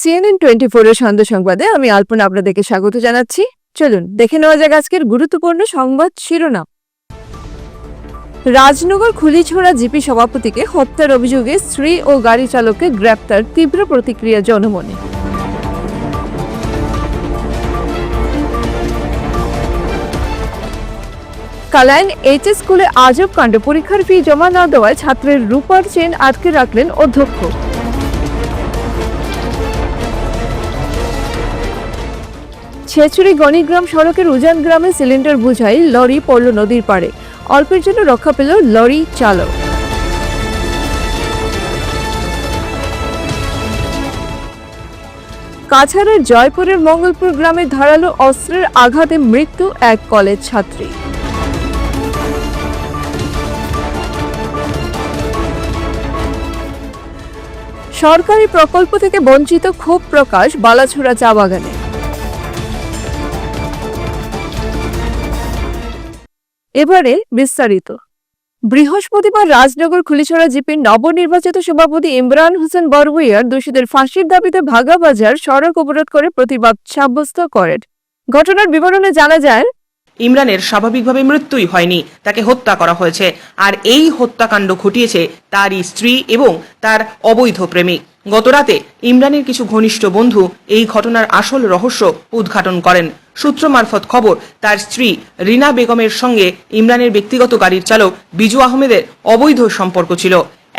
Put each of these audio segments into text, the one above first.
CNN twenty ফোরের সন্ধ্যা সংবাদে আমি আলপনা আপনাদেরকে স্বাগত জানাচ্ছি। চলুন, দেখে নেওয়া যাক আজকের গুরুত্বপূর্ণ সংবাদ শিরোনাম। রাজনগর খুলিছড়া জিপি সভাপতিকে হত্যার অভিযোগে স্ত্রী ও গাড়ি চালককে গ্রেপ্তার, তীব্র প্রতিক্রিয়া জনমনে। কালাইন এইচএস স্কুলে আজব কাণ্ড, পরীক্ষার ফি জমা না দেওয়ায় ছাত্রের রূপার চেন আটকে রাখলেন অধ্যক্ষ। ছেচুরি গণিগ্রাম সড়কের উজান গ্রামে সিলিন্ডার বোঝাই লরি পড়ল নদীর পাড়ে। অল্পের জন্য রক্ষা পেল লরি চালক। কাছাড়ের জয়পুরের মঙ্গলপুর গ্রামে ধারালো অস্ত্রের আঘাতে মৃত্যু এক কলেজ ছাত্রী। সরকারি প্রকল্প থেকে বঞ্চিত ক্ষোভ প্রকাশ বালাছড়া চা বাগানে। এবারে বিস্তারিত। বৃহস্পতিবার রাজনগর খুলিছড়া জিপির নবনির্বাচিত সভাপতি ইমরান হোসেন বরবুইয়ার দোষীদের ফাঁসির দাবিতে ভাগাবাজার সড়ক অবরোধ করে প্রতিবাদ সাব্যস্ত করেন। ঘটনার বিবরণে জানা যায়, ইমরানের স্বাভাবিকভাবে মৃত্যুই হয়নি, তাকে হত্যা করা হয়েছে, আর এই হত্যাকাণ্ড ঘটিয়েছে তারই স্ত্রী এবং তার অবৈধ প্রেমিক গতরাতে ইমরানের কিছু ঘনিষ্ঠ বন্ধু এই ঘটনার আসল রহস্য উদ্ঘাটন করেন। সূত্র মারফত খবর, তার স্ত্রী রিনা বেগমের সঙ্গে ইমরানের ব্যক্তিগত গাড়ির চালক বিজু আহমেদের অবৈধ সম্পর্ক ছিল।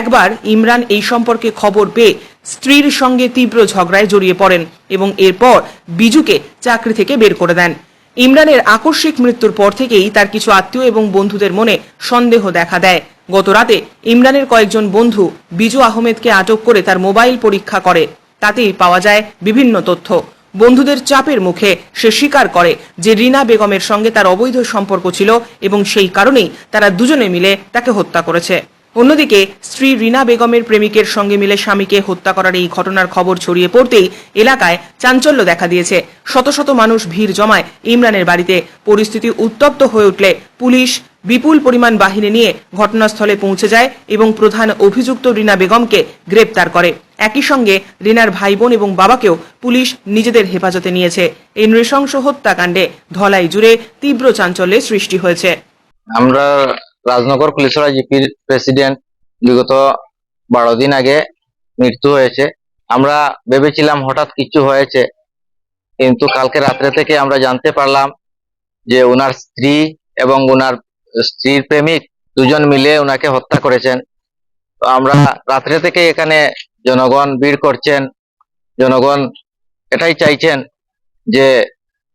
একবার ইমরান এই সম্পর্কে খবর পেয়ে স্ত্রীর সঙ্গে তীব্র ঝগড়ায় জড়িয়ে পড়েন এবং এরপর বিজুকে চাকরি থেকে বের করে দেন। ইমরানের আকস্মিক মৃত্যুর পর থেকেই তার কিছু আত্মীয় এবং বন্ধুদের মনে সন্দেহ দেখা দেয়। গত রাতে ইমরানের কয়েকজন বন্ধু বিজু আহমেদকে আটক করে তার মোবাইল পরীক্ষা করে। তাতেই পাওয়া যায় বিভিন্ন তথ্য। বন্ধুদের চাপের মুখে সে স্বীকার করে যে রিনা বেগমের সঙ্গে তার অবৈধ সম্পর্ক ছিল এবং সেই কারণেই তারা দুজনে মিলে তাকে হত্যা করেছে। অন্যদিকে, স্ত্রী রিনা বেগমের প্রেমিকের সঙ্গে মিলে স্বামীকে হত্যা করার এই ঘটনার খবর ছড়িয়ে পড়তেই এলাকায় চাঞ্চল্য দেখা দিয়েছে। শত শত মানুষ ভিড় জমায় ইমরানের বাড়িতে। পরিস্থিতি উত্তপ্ত হয়ে উঠলে পুলিশ বিপুল পরিমাণ বাহিনী নিয়ে ঘটনাস্থলে পৌঁছে যায় এবং প্রধান অভিযুক্ত রিনা বেগমকে গ্রেপ্তার করে। একই সঙ্গে রিনার ভাই বোন এবং বাবাকেও পুলিশ নিজেদের হেফাজতে নিয়েছে। এই নৃশংস হত্যাকাণ্ডে ধলাই জুড়ে তীব্র চাঞ্চল্যের সৃষ্টি হয়েছে। আমরা রাজনগর পুলিশরা জিপির প্রেসিডেন্ট বিগত বারো দিন আগে মৃত্যু হয়েছে। আমরা ভেবেছিলাম হঠাৎ কিছু হয়েছে, কিন্তু কালকে রাত্রে থেকে আমরা জানতে পারলাম যে ওনার স্ত্রী এবং ওনার স্ত্রীর প্রেমিক দুজন মিলে ওনাকে হত্যা করেছেন। তো আমরা রাত্রে থেকে এখানে জনগণ ভিড় করছেন। জনগণ এটাই চাইছেন যে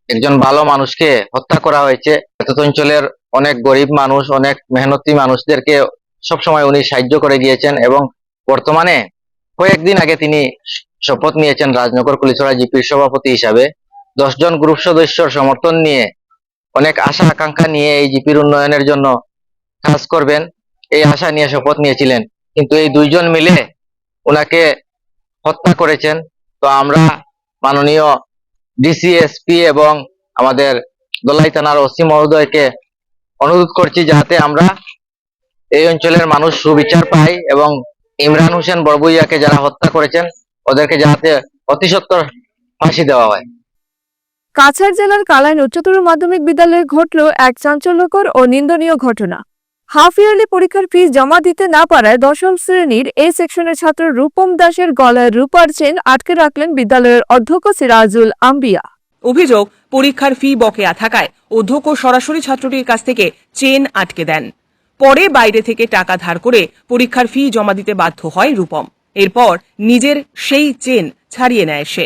একজন ভালো মানুষকে হত্যা করা হয়েছে। এতদ অঞ্চলের অনেক গরিব মানুষ, অনেক মেহনতি মানুষদেরকে সবসময় উনি সাহায্য করে গিয়েছেন এবং বর্তমানে কয়েকদিন আগে তিনি শপথ নিয়েছেন রাজনগর কুলিছড়া জিপির সভাপতি হিসাবে। দশজন গ্রুপ সদস্যর সমর্থন নিয়ে অনেক আশা, আকাঙ্ক্ষা নিয়ে এই জিপির উন্নয়নের জন্য কাজ করবেন। এই আশা নিয়ে শপথ নিয়েছিলেন। কিন্তু এই দুইজন মিলে ওনাকে হত্যা করেছেন। তো আমরা মাননীয় ডিসিএসপি এবং আমাদের দোলাই থানার ওসি মহোদয়কে অনুরোধ করছি যাতে আমরা এই অঞ্চলের মানুষ সুবিচার পাই এবং ইমরান হোসেন বড়বুইয়াকে যারা হত্যা করেছেন, ওদেরকে যাতে অতি সত্বর ফাঁসি দেওয়া হয়। কাছাড় জেলার কালাইন উচ্চতর মাধ্যমিক বিদ্যালয়ে ঘটল এক চাঞ্চল্যকর ও নিন্দনীয় ঘটনা। হাফ ইয়ারলি পরীক্ষার ফিস জমা দিতে না পারায় দশম শ্রেণির এ সেকশনের ছাত্র রূপম দাসের গলায় রূপার চেন আটকে রাখলেন বিদ্যালয়ের অধ্যক্ষ সিরাজুল আম্বিয়া। অভিযোগ, পরীক্ষার ফি বকেয়া থাকায় অধ্যক্ষ সরাসরি ছাত্রটির কাছ থেকে চেন আটকে দেন। পরে বাইরে থেকে টাকা ধার করে পরীক্ষার ফি জমা দিতে বাধ্য হয় রূপম। এরপর নিজের সেই চেন ছাড়িয়ে নেয় সে।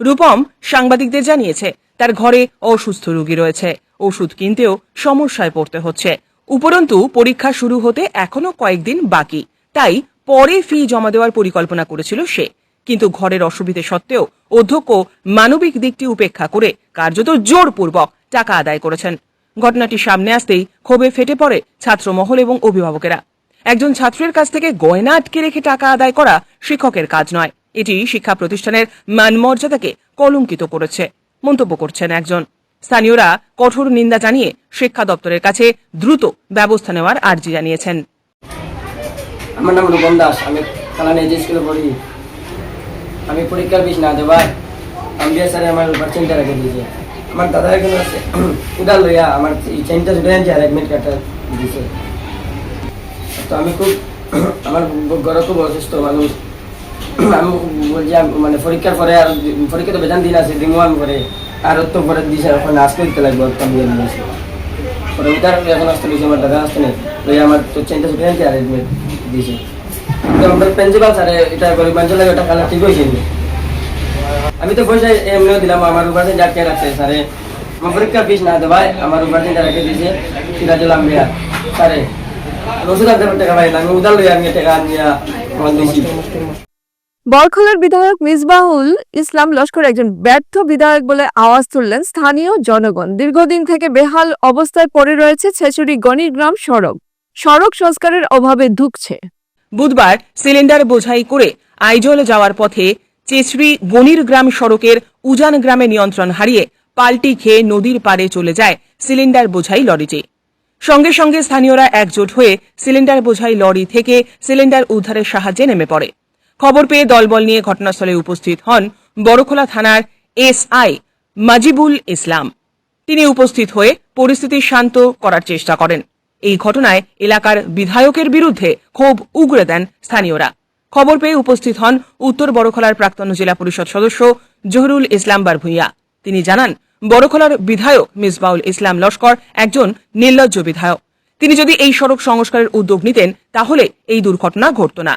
রূপম সাংবাদিকদের জানিয়েছে তার ঘরে অসুস্থ রোগী রয়েছে। ওষুধ কিনতেও সমস্যায় পড়তে হচ্ছে। উপরন্তু, পরীক্ষা শুরু হতে এখনও কয়েকদিন বাকি। তাই পরে ফি জমা দেওয়ার পরিকল্পনা করেছিল সে। কিন্তু ঘরের অসুবিধে সত্ত্বেও অধ্যক্ষ মানবিক দিকটি উপেক্ষা করে কার্যত জোরপূর্বক টাকা আদায় করেছেন। ঘটনাটি সামনে আসতেই ক্ষোভে ফেটে পড়ে ছাত্রমহল এবং অভিভাবকেরা। একজন ছাত্রের কাছ থেকে গয়না আটকে রেখে টাকা আদায় করা শিক্ষকের কাজ নয়। এটি শিক্ষা প্রতিষ্ঠানের মানমর্যাদাকে কলঙ্কিত করেছে। মন্তব্য করছেন একজন। স্থানীয়রা কঠোর নিন্দা জানিয়ে শিক্ষা দপ্তরের কাছে দ্রুত ব্যবস্থা নেওয়ার আর্জি জানিয়েছেন। আমার নাম রূপম দাস। আমি স্কুলে পড়ি। আমি পরীক্ষার বিষ না স্যারে আমার উপর চিন্তা রেখে দিয়েছে। আমার দাদা এখানে আছে লইয়া আমার দিয়েছে। তো আমি খুব আমার ঘরে খুব অসুস্থ মানুষ। আমি মানে পরীক্ষার পরে আর পরীক্ষা তো বেতন দিন আছে আমি করে আর তো পরে দিয়েছে ওখানে আসতে দিতে লাগবে একটা বিয়ে দিয়েছে পরে উদার এখন আসতে দিয়েছে আমার দাদা আসতে নেই লইয়া আমার তো চেনটা ছুটে আনছে আর দিয়েছে তো প্রিন্সিপাল স্যারে এটা গরিবাঞ্চলে ওটা খেলা ঠিক হয়েছে। আমি তো পয়সা এমনিও দিলাম, আমার উপরে যাকে রাখছে স্যারে আমার পরীক্ষা ফিস না দেবাই আমার উপরে চিন্তা রেখে দিয়েছে, সিরাজুল আম্বিয়া। স্যারে ওষুধ আনতে টাকা পাই না আমি উদার লইয়া আমি টাকা আনিয়া আমার দিয়েছি। বরখলার বিধায়ক মিসবাহুল ইসলাম লস্কর একজন ব্যর্থ বিধায়ক বলে আওয়াজ তুললেন স্থানীয় জনগণ। দীর্ঘদিন থেকে বেহাল অবস্থায় পড়ে রয়েছে ছেচুরি গণিগ্রাম সড়ক। সড়ক সংস্কারের অভাবে ধুকছে। বুধবার সিলিন্ডার বোঝাই করে আইজল যাওয়ার পথে চেচড়ি গনির গ্রাম সড়কের উজান গ্রামে নিয়ন্ত্রণ হারিয়ে পাল্টি খেয়ে নদীর পাড়ে চলে যায় সিলিন্ডার বোঝাই লরিটি। সঙ্গে সঙ্গে স্থানীয়রা একজোট হয়ে সিলিন্ডার বোঝাই লরি থেকে সিলিন্ডার উদ্ধারের সাহায্যে নেমে পড়ে। খবর পেয়ে দলবল নিয়ে ঘটনাস্থলে উপস্থিত হন বড়খোলা থানার এসআই মাজিবুল ইসলাম। তিনি উপস্থিত হয়ে পরিস্থিতি শান্ত করার চেষ্টা করেন। এই ঘটনায় এলাকার বিধায়কের বিরুদ্ধে ক্ষোভ উগরে দেন স্থানীয়রা। খবর পেয়ে উপস্থিত হন উত্তর বড়খলার প্রাক্তন জেলা পরিষদ সদস্য জহুরুল ইসলাম বারভুইয়া। তিনি জানান, বড়খলার বিধায়ক মিসবাউল ইসলাম লস্কর একজন নির্লজ্জ বিধায়ক। তিনি যদি এই সড়ক সংস্কারের উদ্যোগ নিতেন, তাহলে এই দুর্ঘটনা ঘটত না।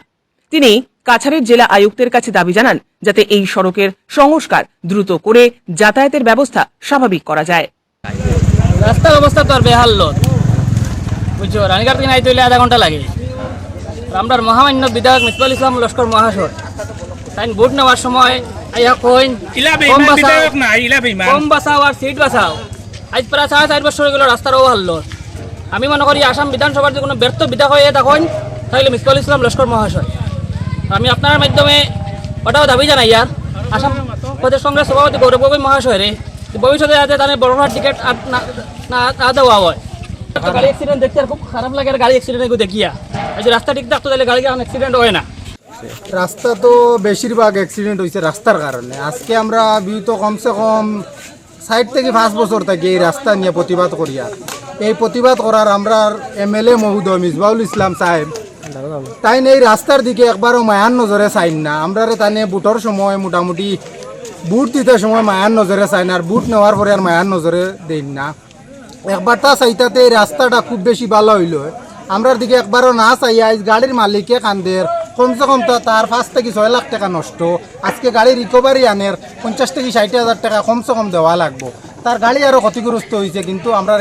তিনি কাছাড়ের জেলা আয়ুক্তের কাছে দাবি জানান যাতে এই সড়কের সংস্কার দ্রুত করে যাতায়াতের ব্যবস্থা স্বাভাবিক করা যায়। রাস্তার অবস্থা তো আর বেহাল লত বুঝছ? রানীঘাট থেকে আইতে হইলে আধা ঘণ্টা লাগে। আমরা মহামান্য বিধায়ক মিসবাল ইসলাম লস্কর মহাশয়। তাই ভোট নেওয়ার সময় আইয়া কইন কম বাঁচাও কম বাঁচাও আর সিট বাঁচাও আজ প্রায় সাড়ে চার বছর হয়ে গেল রাস্তার অভাল লত আমি মনে করি আসাম বিধানসভার যে কোনো ব্যর্থ বিধায়ক হয়ে দেখুন তাহলে মিসবাল ইসলাম লস্কর মহাশয়। আমি আপনার মাধ্যমে ওটাও দাবি জানাই আর আসাম প্রদেশ কংগ্রেস সভাপতি গৌরব গগৈ মহাশয় রে ভবিষ্যতে যাতে তাদের বড় টিকিট না দেওয়া হয়। খুব লাগে রাস্তা ঠিক হয় না। তো বেশিরভাগ অ্যাক্সিডেন্ট হয়েছে রাস্তার কারণে। আজকে আমরা বিগত কমসে কম সাইড থেকে পাঁচ বছর থেকে এই রাস্তা নিয়ে প্রতিবাদ করি আর এই প্রতিবাদ করার আমরা এমএলএ মহোদয় মিসবাউল ইসলাম সাহেব তাই এই রাস্তার দিকে একবারও মায়ার নজরে চাইন না। আমরা তাইনে বুটর সময় মোটামুটি, বুট দিতে সময় মায়ার নজরে চাই না, আর বুট নেওয়ার পরে আর মায়ার নজরে দেন না। একবার তা চাইতাতে এই রাস্তাটা খুব বেশি ভালো হইল। আমরার দিকে একবারও না চাইয়া আজ গাড়ির মালিকে কান্দের কমসে কম তা তার পাঁচ থেকে ছয় লাখ টাকা নষ্ট। আজকে গাড়ি রিকভারি আনের পঞ্চাশ থেকে ষাট হাজার টাকা কমসে কম দেওয়া লাগবো। তার গাড়ি আরও ক্ষতিগ্রস্ত হয়েছে কিন্তু আমরা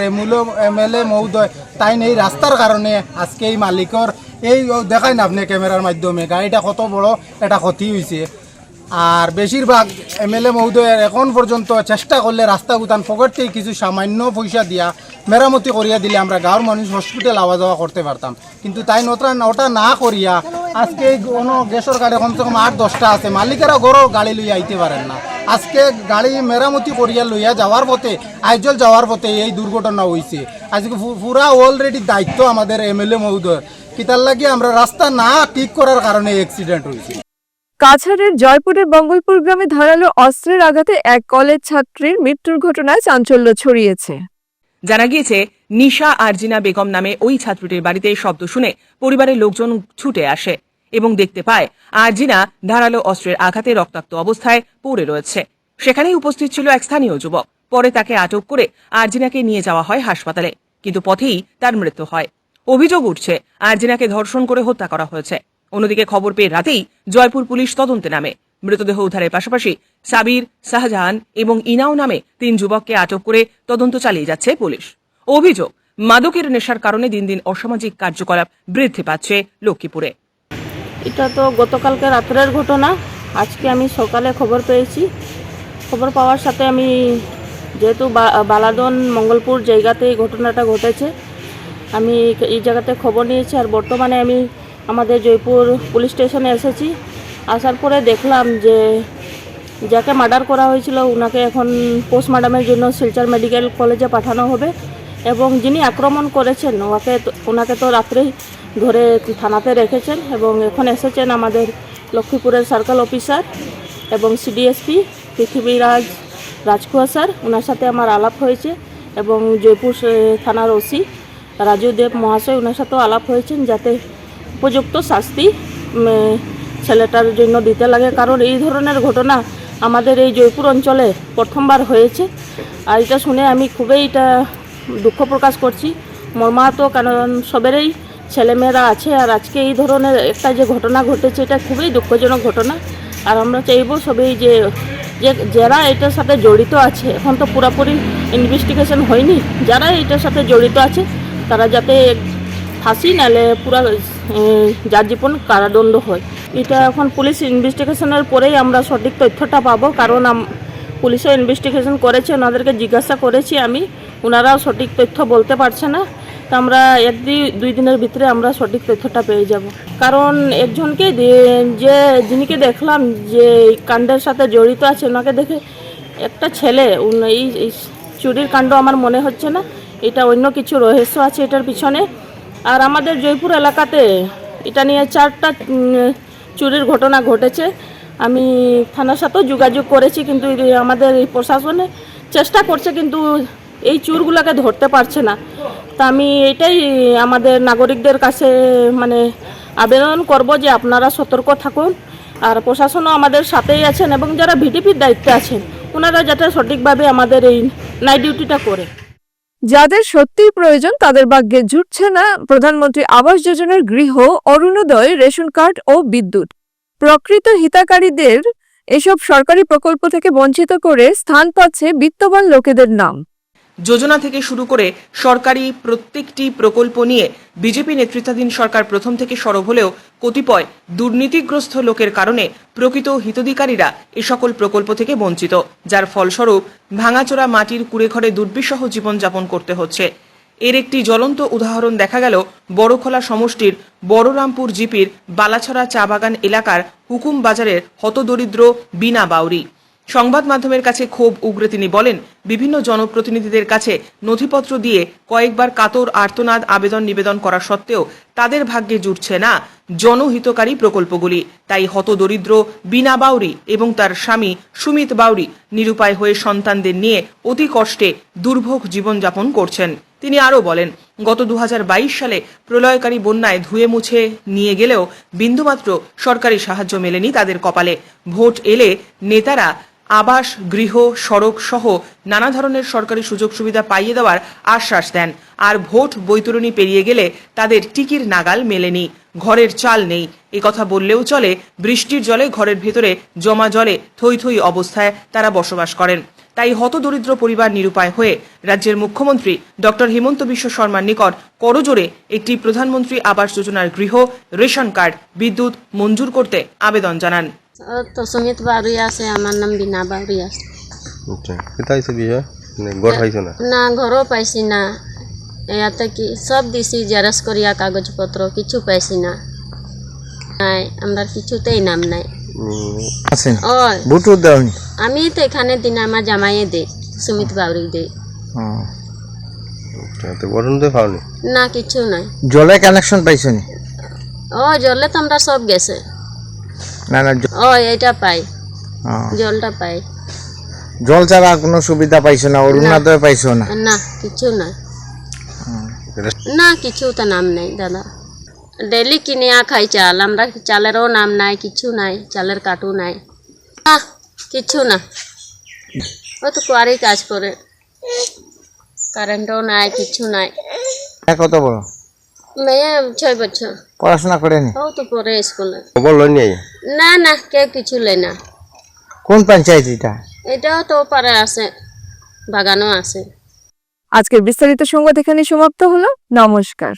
এল এ মহোদয় তাই এই রাস্তার কারণে আজকে এই মালিকর, এই দেখায় না আপনি ক্যামেরার মাধ্যমে, গাড়িটা কত বড়, এটা ক্ষতি হয়েছে আর বেশিরভাগ এমএলএ মহোদয়ের এখন পর্যন্ত চেষ্টা করলে রাস্তা গুতান থেকে কিছু সামান্য পয়সা দিয়া মেরামতি করিয়া দিলে আমরা গাঁৱৰ মানুষ হসপিটাল আওয়া যাওয়া করতে পারতাম। কিন্তু তাই নটা ওটা না করিয়া আজকে কোনো গ্যাসের গাড়ি কমসে কম আট, দশটা আছে। মালিকেরা গরো গাড়ি লইয়া আইতে পারেন না। আজকে গাড়ি মেরামতি করিয়া লইয়া যাওয়ার পথে, আইজল যাওয়ার পথে এই দুর্ঘটনা হয়েছে আজকে পুরা অলরেডি দায়িত্ব আমাদের এমএলএ মহোদয়ের। কিতার লাগি আমরা রাস্তা না ঠিক করার কারণে অ্যাক্সিডেন্ট হয়েছে কাছাড়ের জয়পুরের মঙ্গলপুর গ্রামে ধারালো অস্ত্রের আঘাতে এক কলেজ ছাত্রীর মৃত্যুর ঘটনায় চাঞ্চল্য ছড়িয়েছে। জানা গিয়েছে, নিশা আরজিনা বেগম নামে ওই ছাত্রীটির বাড়িতে শব্দ শুনে পরিবারের লোকজন ছুটে আসে এবং দেখতে পায়, আরজিনা ধারালো অস্ত্রের আঘাতে রক্তাক্ত অবস্থায় পড়ে রয়েছে। সেখানেই উপস্থিত ছিল এক স্থানীয় যুবক। পরে তাকে আটক করে আরজিনাকে নিয়ে যাওয়া হয় হাসপাতালে, কিন্তু পথেই তার মৃত্যু হয়। অভিযোগ উঠছে, আরজিনাকে ধর্ষণ করে হত্যা করা হয়েছে। অন্যদিকে খবর পেয়ে রাতেই জয়পুর পুলিশ তদন্তে নামে। মৃতদেহ উদ্ধারের পাশাপাশি সাবির, শাহজাহান এবং ইনাও নামে তিন যুবককে আটক করে তদন্ত চালিয়ে যাচ্ছে পুলিশ। অভিযোগ, মাদকের নেশার কারণে দিন দিন অসামাজিক কার্যকলাপ বৃদ্ধি পাচ্ছে লক্ষ্মীপুরে। এটা তো গতকালকে রাত্রের ঘটনা। আজকে আমি সকালে খবর পেয়েছি। খবর পাওয়ার সাথে আমি যেহেতু বালাদন মঙ্গলপুর জায়গাতে এই ঘটনাটা ঘটেছে, আমি এই জায়গাতে খবর নিয়েছি। আর বর্তমানে আমি আমাদের জয়পুর পুলিশ স্টেশনে এসেছি। আসার পরে দেখলাম যে যাকে মার্ডার করা হয়েছিল ওনাকে এখন পোস্টমর্টমের জন্য শিলচর মেডিকেল কলেজে পাঠানো হবে এবং যিনি আক্রমণ করেছেন ওকে ওনাকে তো রাত্রেই ধরে থানাতে রেখেছেন এবং এখন এসেছেন আমাদের লক্ষ্মীপুরের সার্কেল অফিসার এবং সিডিএসপি পৃথিবীরাজ রাজকুয়া স্যার ওনার সাথে আমার আলাপ হয়েছে এবং জয়পুর থানার ওসি রাজু দেব মহাশয় ওনার সাথেও আলাপ হয়েছেন যাতে উপযুক্ত শাস্তি ছেলেটার জন্য দিতে লাগে। কারণ এই ধরনের ঘটনা আমাদের এই জয়পুর অঞ্চলে প্রথমবার হয়েছে। আর এটা শুনে আমি খুবই এটা দুঃখ প্রকাশ করছি। মর্মাহত, কারণ সবেরই ছেলেমেয়েরা আছে। আর আজকে এই ধরনের একটা যে ঘটনা ঘটেছে, এটা খুবই দুঃখজনক ঘটনা। আর আমরা চাইব সবাই যে যে, যারা এটার সাথে জড়িত আছে, এখন তো পুরোপুরি ইনভেস্টিগেশন হয়নি, যারা এটার সাথে জড়িত আছে, তারা যাতে ফাঁসি নালে পুরা যাজীবন কারাদণ্ড হয়। এটা এখন পুলিশ ইনভেস্টিগেশনের পরেই আমরা সঠিক তথ্যটা পাবো, কারণ পুলিশও ইনভেস্টিগেশন করেছে, ওনাদেরকে জিজ্ঞাসা করেছি আমি ওনারাও সঠিক তথ্য বলতে পারছে না। তো আমরা এক দুই- দিনের ভিতরে আমরা সঠিক তথ্যটা পেয়ে যাব। কারণ একজনকে যে যিনিকে দেখলাম, যে কাণ্ডের সাথে জড়িত আছে, ওনাকে দেখে একটা ছেলে এই চুরির কাণ্ড আমার মনে হচ্ছে না, এটা অন্য কিছু রহস্য আছে এটার পিছনে। আর আমাদের জয়পুর এলাকাতে এটা নিয়ে চারটা চুরির ঘটনা ঘটেছে। আমি থানার সাথেও যোগাযোগ করেছি, কিন্তু আমাদের এই প্রশাসনে চেষ্টা করছে, কিন্তু এই চুরগুলোকে ধরতে পারছে না। তা আমি এটাই আমাদের নাগরিকদের কাছে মানে আবেদন করব যে আপনারা সতর্ক থাকুন। আর প্রশাসনও আমাদের সাথেই আছেন এবং যারা ভিডিপির দায়িত্বে আছেন, ওনারা যাতে সঠিকভাবে আমাদের এই নাইট ডিউটিটা করে। যাদের সত্যিই প্রয়োজন, তাদের ভাগ্যে জুটছে না। প্রধানমন্ত্রী আবাস যোজনার গৃহ, অরুণোদয়, রেশন কার্ড ও বিদ্যুৎ। প্রকৃত হিতাকারীদের এসব সরকারি প্রকল্প থেকে বঞ্চিত করে স্থান পাচ্ছে বিত্তবান লোকেদের নাম। যোজনা থেকে শুরু করে সরকারি প্রত্যেকটি প্রকল্প নিয়ে বিজেপি নেতৃত্বাধীন সরকার প্রথম থেকে সরব হলেও কতিপয় দুর্নীতিগ্রস্ত লোকের কারণে প্রকৃত হিতাধিকারীরা এ সকল প্রকল্প থেকে বঞ্চিত। যার ফলস্বরূপ ভাঙাচোরা মাটির কুড়েঘরে দুর্বিষহ জীবনযাপন করতে হচ্ছে। এর একটি জ্বলন্ত উদাহরণ দেখা গেল বড়খোলা সমষ্টির বড়রামপুর জিপির বালাছড়া চা বাগান এলাকার হুকুম বাজারের হতদরিদ্র বিনা বাউরি। সংবাদ মাধ্যমের কাছে ক্ষোভ উগরে তিনি বলেন, বিভিন্ন জনপ্রতিনিধিদের কাছে নথিপত্র দিয়ে কয়েকবার কাতর আর্তনাদ আবেদন নিবেদন করা সত্ত্বেও তাদের ভাগ্যে জুটছে না জনহিতকারী প্রকল্পগুলি। তাই হতদরিদ্র বিনা বাউরি এবং তার স্বামী সুমিত বাউরি নিরুপায় হয়ে সন্তানদের নিয়ে অতি কষ্টে দুর্ভোগ জীবনযাপন করছেন। তিনি আরও বলেন, গত দু হাজার বাইশ সালে প্রলয়কারী বন্যায় ধুয়ে মুছে নিয়ে গেলেও বিন্দুমাত্র সরকারি সাহায্য মেলেনি তাদের কপালে। ভোট এলে নেতারা আবাস, গৃহ, সড়ক সহ নানা ধরনের সরকারি সুযোগ সুবিধা পাইয়ে দেওয়ার আশ্বাস দেন। আর ভোট বৈতরণী পেরিয়ে গেলে তাদের টিকির নাগাল মেলেনি। ঘরের চাল নেই। এ কথা বললেও চলে, বৃষ্টির জলে ঘরের ভেতরে জমা জলে থই থই অবস্থায় তারা বসবাস করেন। তাই হতদরিদ্র পরিবার নিরুপায় হয়ে রাজ্যের মুখ্যমন্ত্রী ডক্টর হিমন্ত বিশ্ব শর্মার নিকট করজোরে একটি প্রধানমন্ত্রী আবাস যোজনার গৃহ, রেশন কার্ড, বিদ্যুৎ মঞ্জুর করতে আবেদন জানান। তো সুমিত বাউরি আছে আমার নাম বিনা বাউরি আছে আচ্ছা কেতা হয়েছে বিয়ে গড় পাইছো না না ঘরও পাইছি না ইয়াতে কি সব দিছি জেরক্স করিয়া কাগজপত্র কিছু পাইছি না নাই আমরা কিছুতেই নাম নাই আছেন ওই আমি তো এখানে দিন আমার জামাইয়ে দে সুমিত বাউরি দে তো গঠন তো পাওনি না কিছু নাই জলে কানেকশন পাইছনি ও জলে তো আমরা সব গেছে না না জ- ও এইটা পাই। ও, জলটা পাই। জল ছাড়া কোনো সুবিধা পাইছো না অরুণাদয় পাইছো না? না কিছু নাই না কিছু তো নাম নাই দাদা। ডেলি কিনিয়া খাই চাল আমরা চালেরও নাম নাই কিছু নাই চালের কাটু নাই। না কিছু না। ও তো কুয়ারি কাজ করে। কারেন্টও নাই কিছু নাই। হ্যাঁ, কত বড়? মেয়ে ছয় বছর। পড়াশোনা করেনি? ও তো পরে স্কুলে। খবর লই নি না না কেউ কিছু লেয় না। কোন পঞ্চায়েত এটা এটাও তো পারে আছে বাগানও আছে। আজকের বিস্তারিত সংবাদ এখানে সমাপ্ত হলো। নমস্কার।